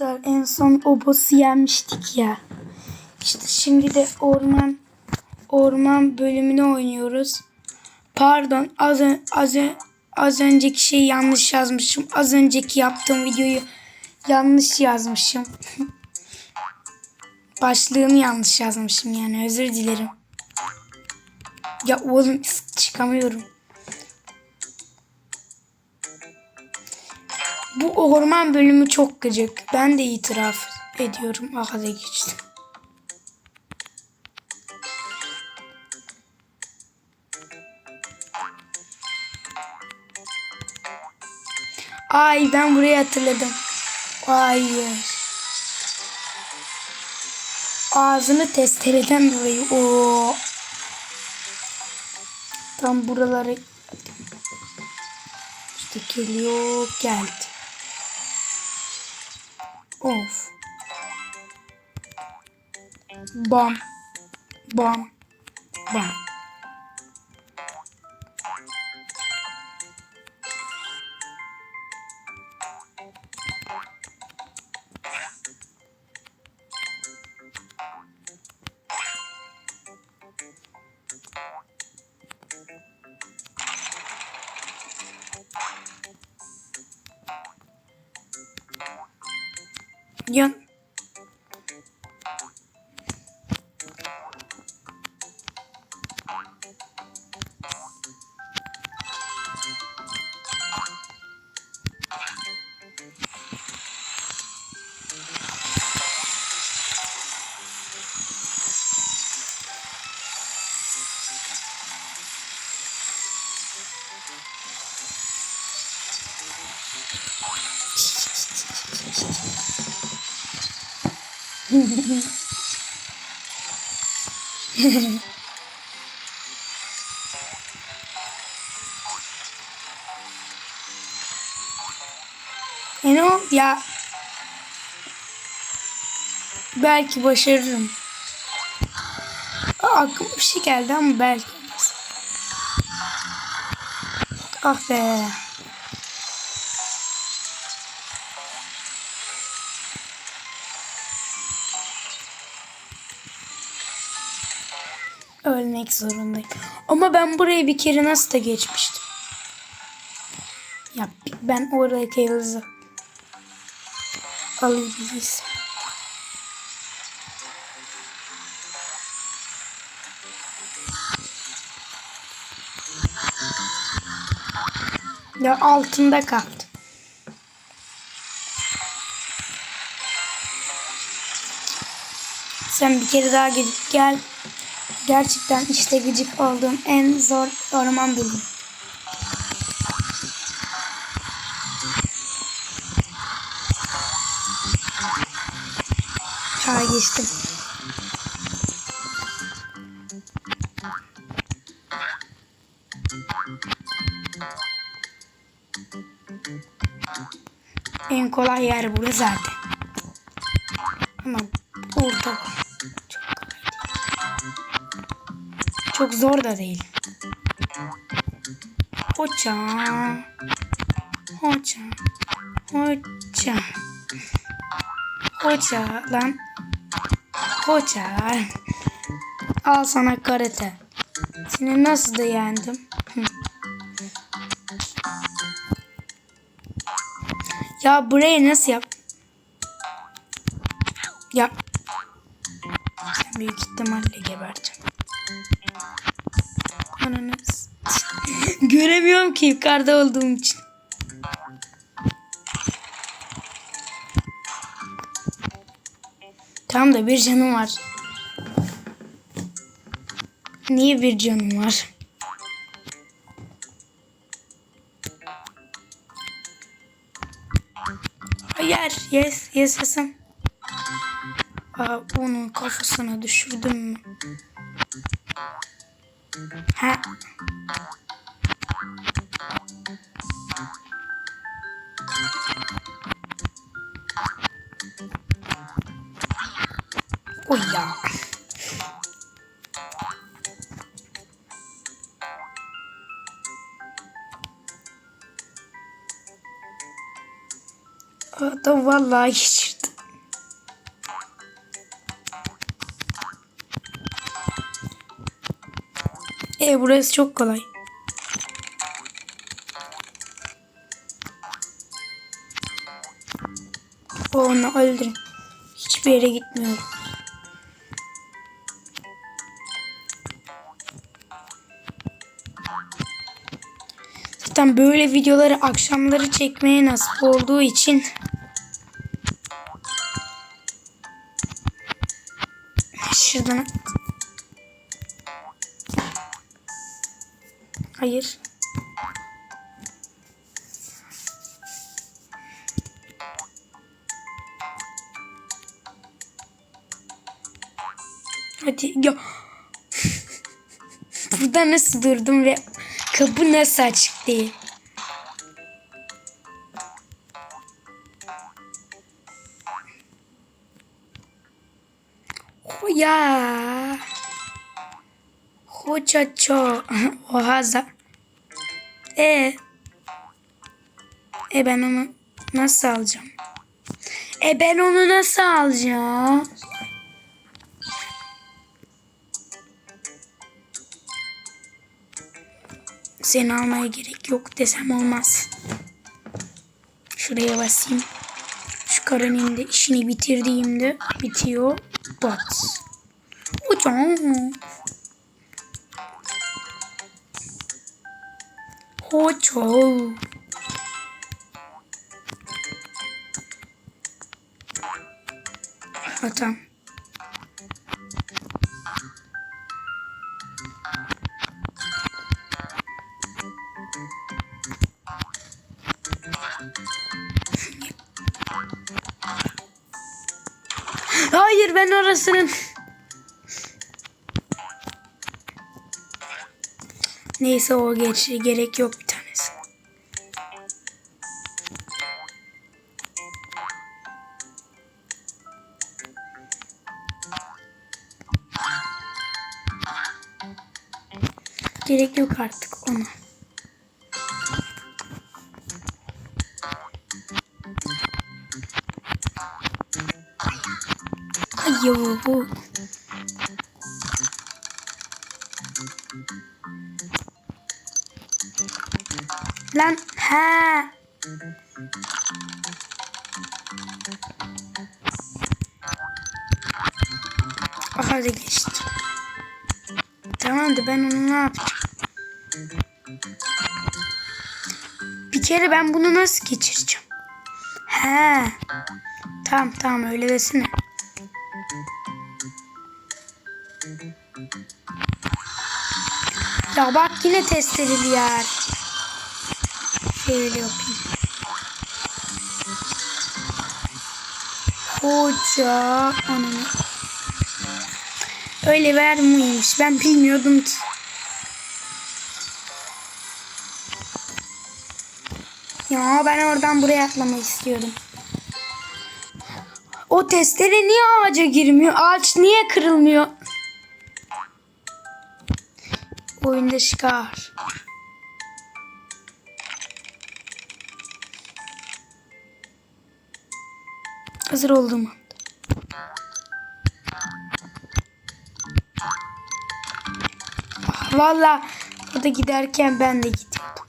Arkadaşlar en son o boss'u yenmiştik ya. İşte şimdi de orman orman bölümünü oynuyoruz. Pardon az, az, az önceki şeyi yanlış yazmışım. Az önceki yaptığım videoyu yanlış yazmışım. Başlığını yanlış yazmışım yani özür dilerim. Ya oğlum çıkamıyorum. Bu orman bölümü çok gıcık. Ben de itiraf ediyorum. Aha da geçtim. Ay ben burayı hatırladım. Hayır. Ağzını testereden dolayı. Oo. Tam buraları işte geliyor geldi. Of. Bam. Bam. Bam. Yani o ya belki başarırım. Aa, aklıma bir şey geldi ama belki olmaz. Ah be. Ölmek zorundayım. Ama ben burayı bir kere nasıl da geçmiştim. Ya ben oradaki yıldızı alabiliriz. Ya altında kaldı. Sen bir kere daha gidip gel. Gerçekten işte gıcık olduğum en zor orman bölümü. Ha geçtim. En kolay yer burası zaten. Ama burada Çok zor da değil. Hoca. Hoca. Hoca. Hoca lan. Hoca. Al sana karate. Seni nasıl da yendim. Ya burayı nasıl yap? Ya. Sen büyük ihtimalle gebereceğim. Ananı Göremiyorum ki yukarıda olduğum için. Tam da bir canım var. Niye bir canım var? Hayır, yes, yaşasın. Aa, onun kafasına düşürdüm mü? Ha. Oy ya. Adam vallahi geçirdi. E burası çok kolay. Onu öldürün. Hiçbir yere gitmiyorum. Zaten böyle videoları akşamları çekmeye nasip olduğu için Hayır. Hadi ya. Burada nasıl durdum ve kapı nasıl açık değil? Ya. Hocaço. Ohaza. E. E ben onu nasıl alacağım? E ben onu nasıl alacağım? Seni almaya gerek yok desem olmaz. Şuraya basayım. Şu karenin de işini bitirdiğimde bitiyor. Bat. Hocam. Hocam. Atam. Hayır ben orasının. Neyse o geç gerek yok bir tanesi. Gerek yok artık Lan he. Aha geçti. Tamam da ben onu ne yapacağım? Bir kere ben bunu nasıl geçireceğim? He. Tamam tamam öyle desene. Ya bak yine testereli yer. Şöyle yapayım. Hoca ananı. Öyle vermiyormuş. Ben bilmiyordum ki. Ya ben oradan buraya atlamak istiyorum. O testere niye ağaca girmiyor? Ağaç niye kırılmıyor? Oyunda çıkar. Hazır oldum. Valla o da giderken ben de gidiyordum.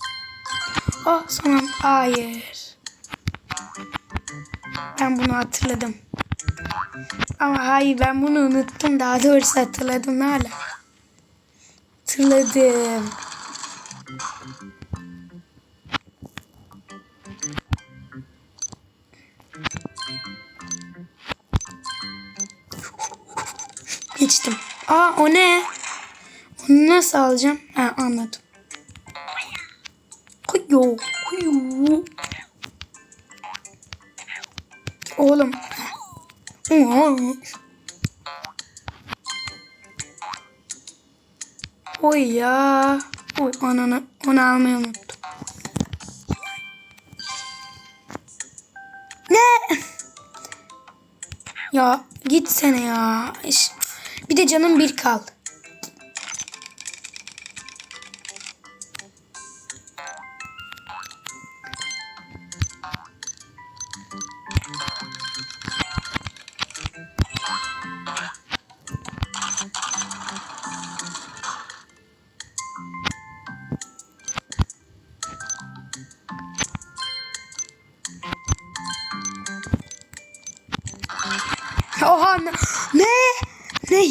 Oh son hayır. Ben bunu hatırladım. Ama hayır ben bunu unuttum. Daha doğrusu hatırladım hala. Hatırladım. Geçtim. Aa o ne? Onu nasıl alacağım? Ha anladım. Kuyu, kuyu. Oğlum. Oy ya. Oy ananı onu almayı unuttum. Ne? Ya gitsene ya. İş- Bir de canım bir kaldı.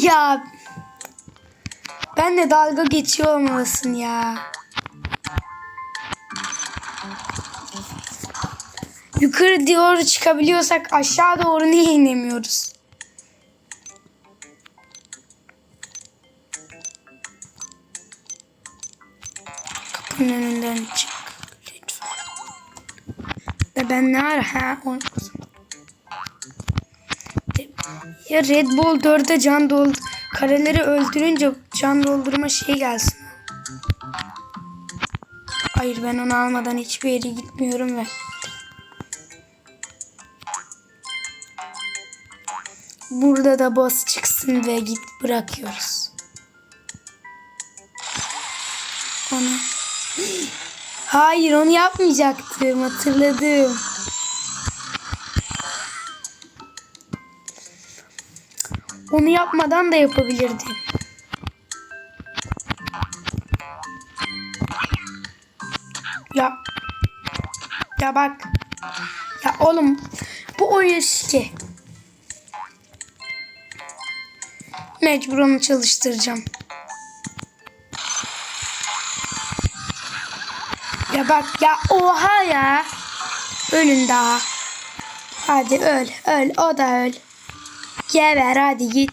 Ya? Ben de dalga geçiyor olmalısın ya. Yukarı doğru çıkabiliyorsak aşağı doğru niye inemiyoruz? Kapının önünden çık. Lütfen. Ve ben ne ara? Ha, onu... Ya Red Bull 4'e can doldur... Kareleri öldürünce can doldurma şey gelsin. Hayır ben onu almadan hiçbir yere gitmiyorum ve... Burada da boss çıksın ve git bırakıyoruz. Onu. Hayır onu yapmayacaktım hatırladım. Onu yapmadan da yapabilirdim. Ya. Ya bak. Ya oğlum bu oyun ki. Mecbur onu çalıştıracağım. Ya bak ya oha ya. Ölün daha. Hadi öl öl o da öl. Geber hadi git.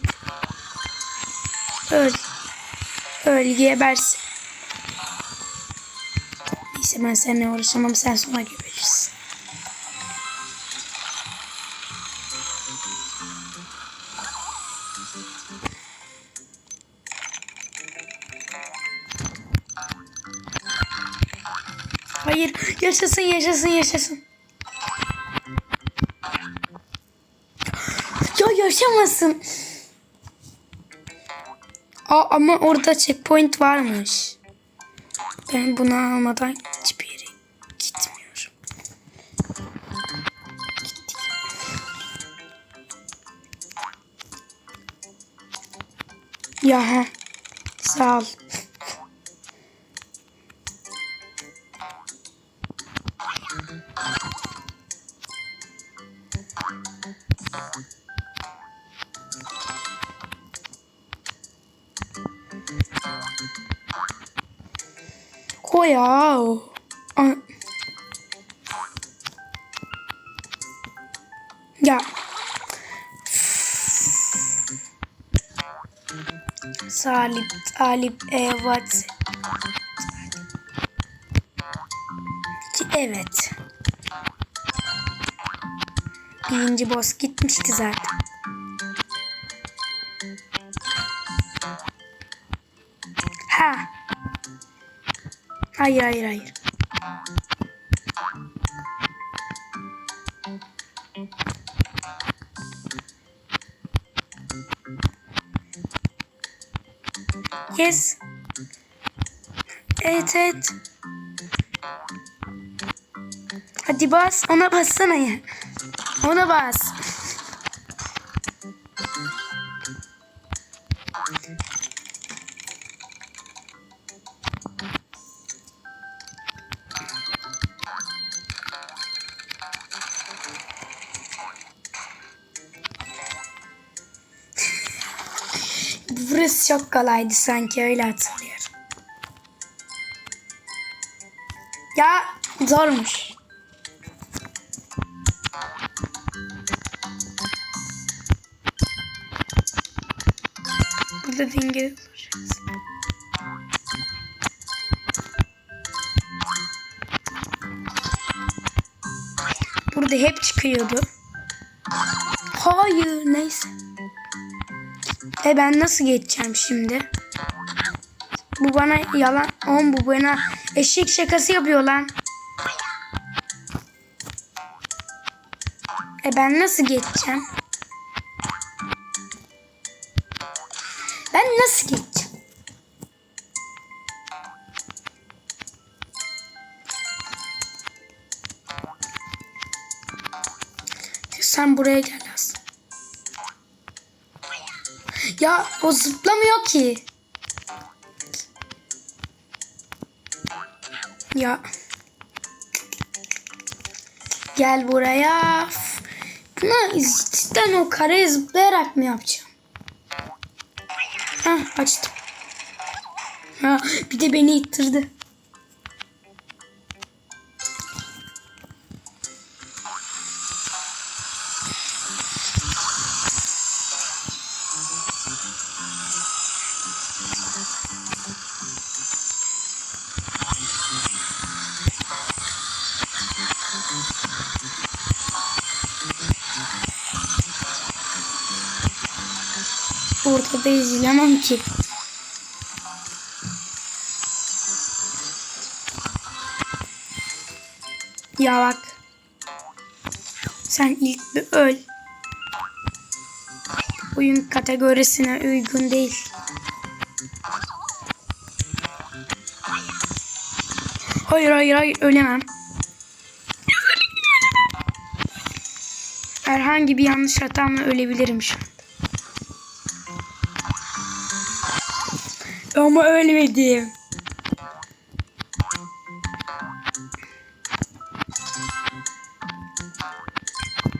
Öl. Öl gebersin. Neyse ben seninle uğraşamam sen sonra geberirsin. Hayır yaşasın yaşasın yaşasın. Ya yaşamasın. Aa, ama orada checkpoint varmış. Ben bunu almadan hiçbir yere gitmiyorum. Ya he. Sağ ol. An- Ya. Salip, Talip, evet. Evet. Birinci boss gitmişti zaten. Hayır hayır hayır. Yes. Evet evet. Hadi bas. Ona bassana ya. Ona bas. Burası çok kolaydı sanki öyle hatırlıyorum. Ya zormuş. Burada denge olacağız. Burada hep çıkıyordu. Hayır neyse. E ben nasıl geçeceğim şimdi? Bu bana yalan. Oğlum bu bana eşek şakası yapıyor lan. E ben nasıl geçeceğim? Ben nasıl geçeceğim? O zıplamıyor ki. Ya. Gel buraya. Buna cidden o kareye zıplayarak mı yapacağım? Hah açtım. Ha, bir de beni ittirdi. Ki. Ya bak. Sen ilk bir öl. Oyun kategorisine uygun değil. Hayır hayır hayır ölemem. Herhangi bir yanlış hatamla ölebilirim şu an. Ama ölmedim.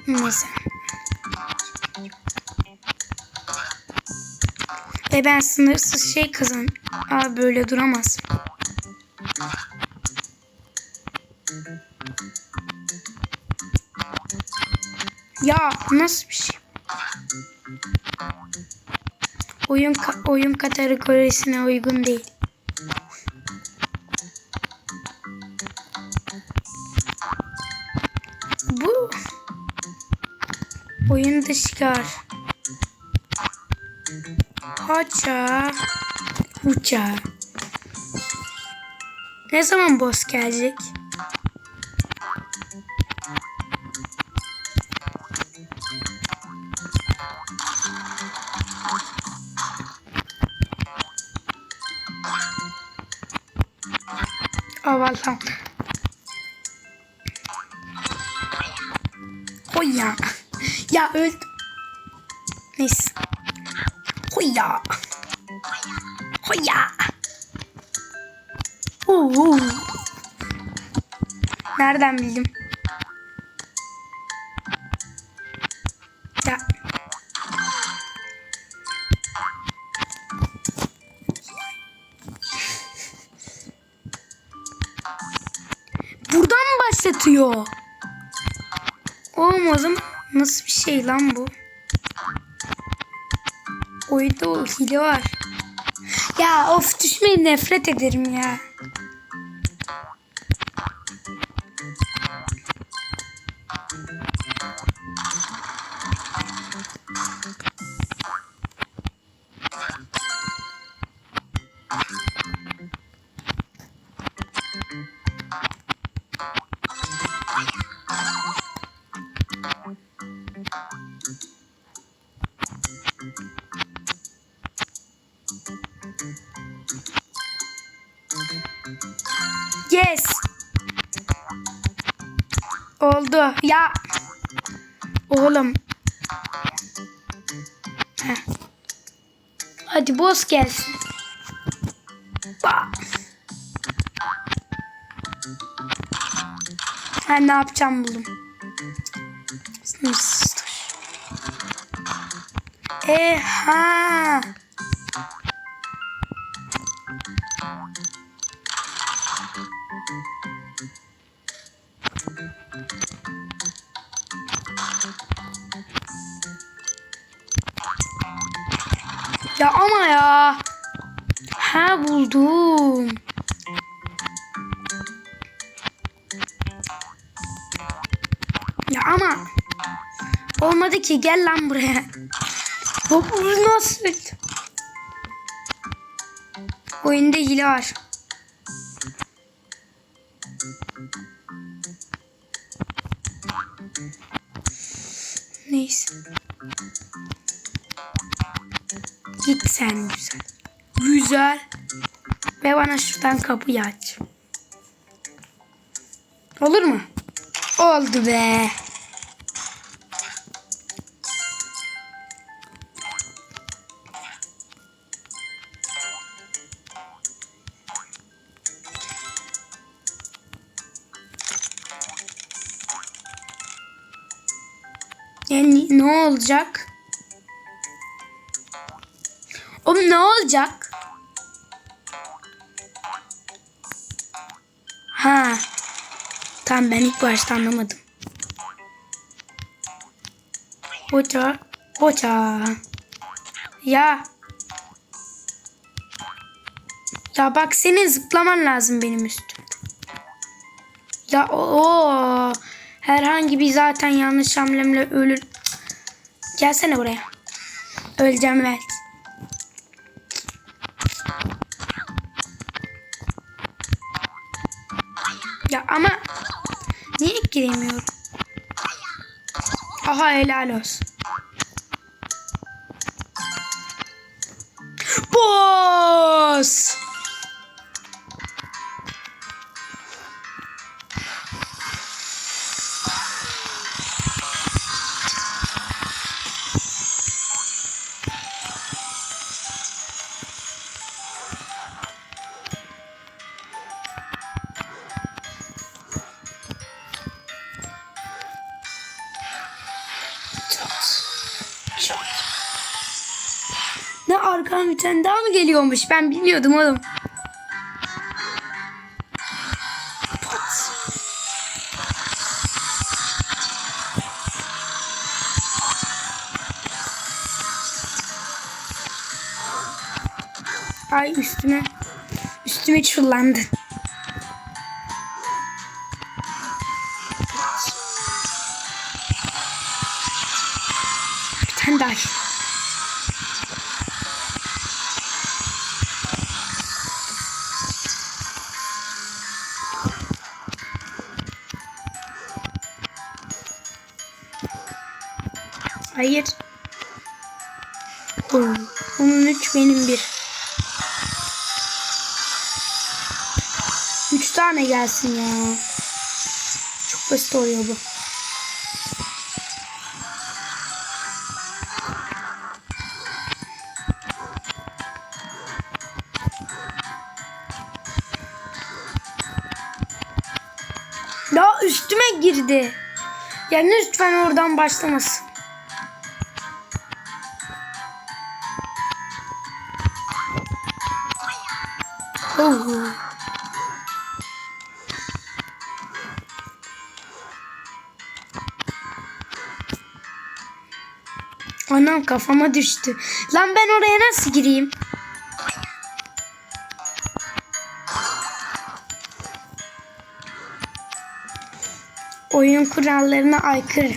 Neyse. Ve ben sınırsız şey kazan. Aa böyle duramaz. Ya nasıl bir şey? Oyun ka- oyun kategorisine uygun değil. Bu oyun dışı kar. Haça. Uça. Ne zaman boss gelecek? Ya öldüm. Neyse. Hoy ya. Hoy ya. Oo. Nereden bildim? Ya. Buradan mı başlatıyor? Oğlum o zaman nasıl bir şey lan bu? Oyunda o hile var. Ya of düşmeyin nefret ederim ya. Oldu. Ya. Oğlum. Heh. Hadi boss gelsin. Ba. Ben ne yapacağım buldum. E ha. Ya ama ya. Ha buldum. Ya ama. Olmadı ki gel lan buraya. Bu nasıl? Oyunda hile var. Neyse. Git sen güzel. Güzel. Ve bana şuradan kapıyı aç. Olur mu? Oldu be. ni- ne olacak? Olacak? Ha. Tamam ben ilk başta anlamadım. Hoca. Hoca. Ya. Ya bak senin zıplaman lazım benim üstümde. Ya o herhangi bir zaten yanlış hamlemle ölür. Gelsene buraya. Öleceğim evet. Giremiyorum? Aha helal. Boss! Ne arkadan bir tane daha mı geliyormuş? Ben bilmiyordum oğlum. Ay üstüme üstüme çullandı. Daha. Hayır. Oo, Onun üç benim bir. Üç tane gelsin ya. Çok basit oluyor bu. Ya lütfen oradan başlamasın. Oh. Anam kafama düştü. Lan ben oraya nasıl gireyim? Oyun kurallarına aykırı.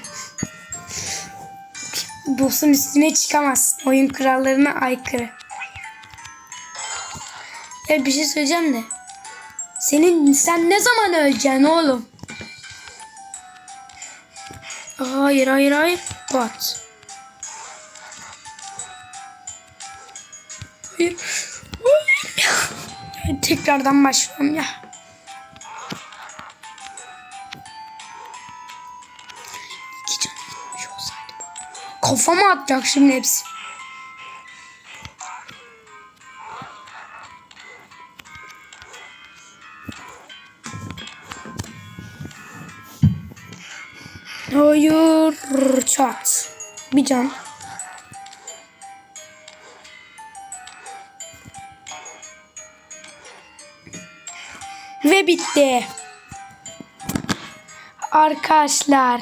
Boss'un üstüne çıkamaz. Oyun kurallarına aykırı. Ya bir şey söyleyeceğim de. Senin sen ne zaman öleceksin oğlum? Hayır hayır hayır. What? Hayır. Hayır. Tekrardan başlıyorum ya. Kafama atacak şimdi hepsi. Hayır. Çat. Bir can. Ve bitti. Arkadaşlar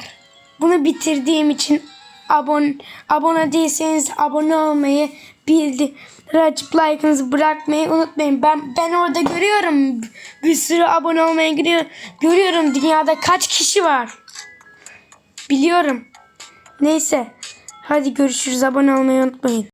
bunu bitirdiğim için abone abone değilseniz abone olmayı bildi like'ınızı bırakmayı unutmayın. Ben ben orada görüyorum bir sürü abone olmaya giriyor. Görüyorum dünyada kaç kişi var. Biliyorum. Neyse. Hadi görüşürüz. Abone olmayı unutmayın.